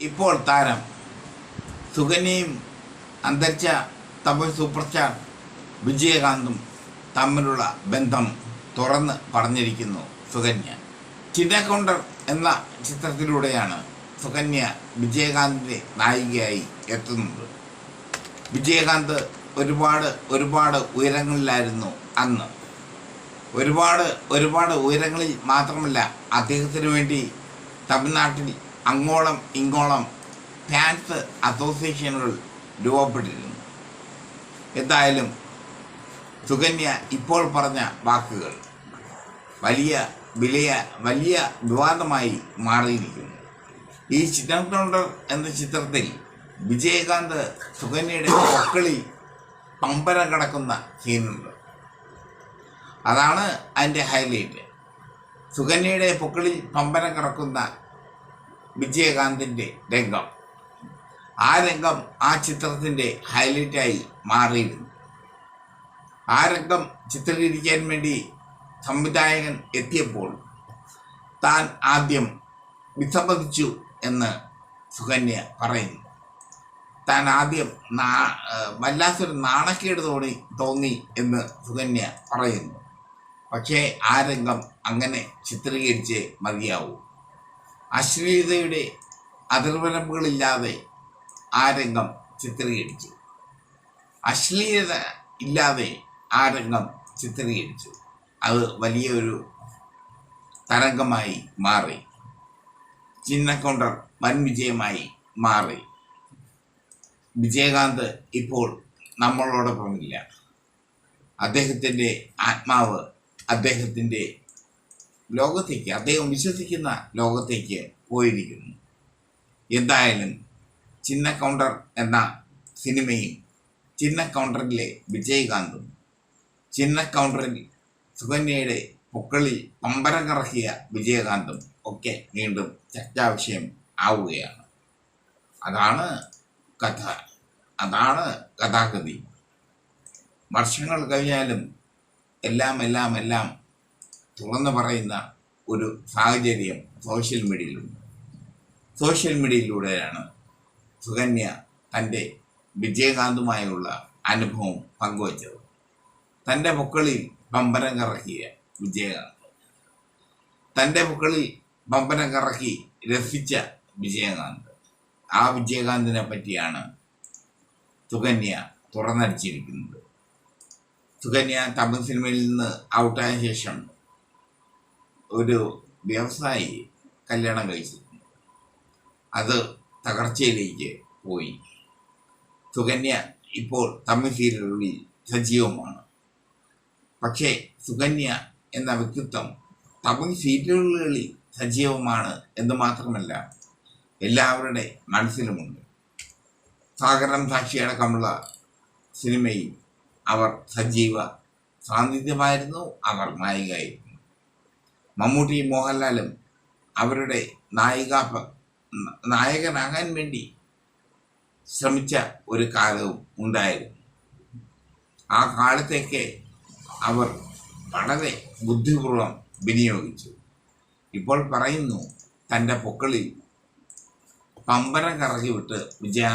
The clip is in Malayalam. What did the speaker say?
ഇപ്പോൾ താരം സുകന്യയും അന്തരിച്ച തമിഴ് സൂപ്പർ സ്റ്റാർ വിജയകാന്തും തമ്മിലുള്ള ബന്ധം തുറന്ന് പറഞ്ഞിരിക്കുന്നു സുകന്യ ചിന്ന കൗണ്ടർ എന്ന ചിത്രത്തിലൂടെയാണ് സുകന്യ വിജയകാന്തിന്റെ നായികയായി എത്തുന്നത്. വിജയകാന്ത് ഒരുപാട് ഒരുപാട് ഉയരങ്ങളിലായിരുന്നു അന്ന്. ഒരുപാട് ഒരുപാട് ഉയരങ്ങളിൽ മാത്രമല്ല അദ്ദേഹത്തിന് വേണ്ടി തമിഴ്നാട്ടിൽ അങ്ങോളം ഇങ്ങോളം ഫാൻസ് അസോസിയേഷനുകൾ രൂപപ്പെട്ടിരുന്നു. എന്തായാലും സുകന്യ ഇപ്പോൾ പറഞ്ഞ വാക്കുകൾ വലിയ വിലയ വലിയ വിവാദമായി മാറിയിരിക്കുന്നു. ഈ ചിത്രം എന്ന ചിത്രത്തിൽ വിജയകാന്ത് സുകന്യയുടെ മക്കളിൽ പമ്പരം കിടക്കുന്ന സീനുണ്ട്. അതാണ് അതിന്റെ ഹൈലൈറ്റ് സുകന്യയുടെ പൊക്കളിൽ പമ്പരം കിടക്കുന്ന വിജയകാന്തിന്റെ രംഗം. ആ രംഗം ആ ചിത്രത്തിന്റെ ഹൈലൈറ്റായി മാറിയിരുന്നു. ആ രംഗം ചിത്രീകരിക്കാൻ വേണ്ടി സംവിധായകൻ എത്തിയപ്പോൾ താൻ ആദ്യം വിസമ്മതിച്ചു എന്ന് സുകന്യ പറയുന്നു. താൻ ആദ്യം നാ വല്ലാത്തൊരു നാണക്കേട് തോന്നി തോന്നി എന്ന് സുകന്യ പറയുന്നു. പക്ഷേ ആ രംഗം അങ്ങനെ ചിത്രീകരിച്ച് മതിയാവൂ. അശ്ലീലതയുടെ അതിർവരമ്പുകളില്ലാതെ ആ രംഗം ചിത്രീകരിച്ചു. അശ്ലീലത ഇല്ലാതെ ആ രംഗം ചിത്രീകരിച്ചു. അത് വലിയൊരു തരംഗമായി മാറി. ചിന്ന കൗണ്ടർ വൻ വിജയമായി മാറി. വിജയകാന്ത് ഇപ്പോൾ നമ്മളോടൊപ്പമില്ല. അദ്ദേഹത്തിന്റെ ആത്മാവ് അദ്ദേഹത്തിന്റെ ലോകത്തേക്ക് അദ്ദേഹം വിശ്വസിക്കുന്ന ലോകത്തേക്ക് പോയിരിക്കുന്നു. എന്തായാലും ചിന്ന കൗണ്ടർ എന്ന സിനിമയും ചിന്ന കൗണ്ടറിലെ വിജയകാന്തും ചിന്ന കൗണ്ടറിൽ സുകന്യയുടെ പൊക്കളിൽ പമ്പരം കറക്കിയ വിജയകാന്തും ഒക്കെ വീണ്ടും ചർച്ചാവിഷയം ആവുകയാണ്. അതാണ് കഥ. അതാണ് കഥാഗതി. വർഷങ്ങൾ കഴിഞ്ഞാലും എല്ലാം എല്ലാം എല്ലാം തുറന്നു പറയുന്ന ഒരു സാഹചര്യം സോഷ്യൽ മീഡിയയിലുണ്ട്. സോഷ്യൽ മീഡിയയിലൂടെയാണ് സുകന്യ തന്റെ വിജയകാന്തുമായുള്ള അനുഭവം പങ്കുവച്ചത്. തന്റെ മുക്കളിൽ ബമ്പരം കറക്കിയ വിജയകാന്ത്. തന്റെ മുക്കളിൽ ബമ്പരം കറക്കി രസിച്ച വിജയകാന്ത്. ആ വിജയകാന്തിനെ പറ്റിയാണ് സുകന്യ തുറന്നടിച്ചിരിക്കുന്നത്. സുകന്യ തമിഴ് സിനിമയിൽ നിന്ന് ഔട്ടായ ശേഷം ഒരു വ്യവസായി കല്യാണം കഴിച്ചു. അത് തകർച്ചയിലേക്ക് പോയി. സുകന്യ ഇപ്പോൾ തമിഴ് സജീവമാണ്. പക്ഷേ സുകന്യ എന്ന വ്യക്തിത്വം തമിഴ് സീരിയലുകളിൽ സജീവമാണ് എന്ന് മാത്രമല്ല എല്ലാവരുടെ മനസ്സിലുമുണ്ട്. സാഗരം സാക്ഷിയടക്കമുള്ള സിനിമയിൽ അവർ സജീവ സാന്നിധ്യമായിരുന്നു അവർ നായികയായിരുന്നു. മമ്മൂട്ടി മോഹൻലാലും അവരുടെ നായിക നായകനാകാൻ വേണ്ടി ശ്രമിച്ച ഒരു കാലവും ഉണ്ടായിരുന്നു. ആ കാലത്തേക്ക് അവർ വളരെ ബുദ്ധിപൂർവം വിനിയോഗിച്ചു. ഇപ്പോൾ പറയുന്നു തന്റെ പൊക്കളിൽ പമ്പരം കറക്കി വിട്ട് വിജയ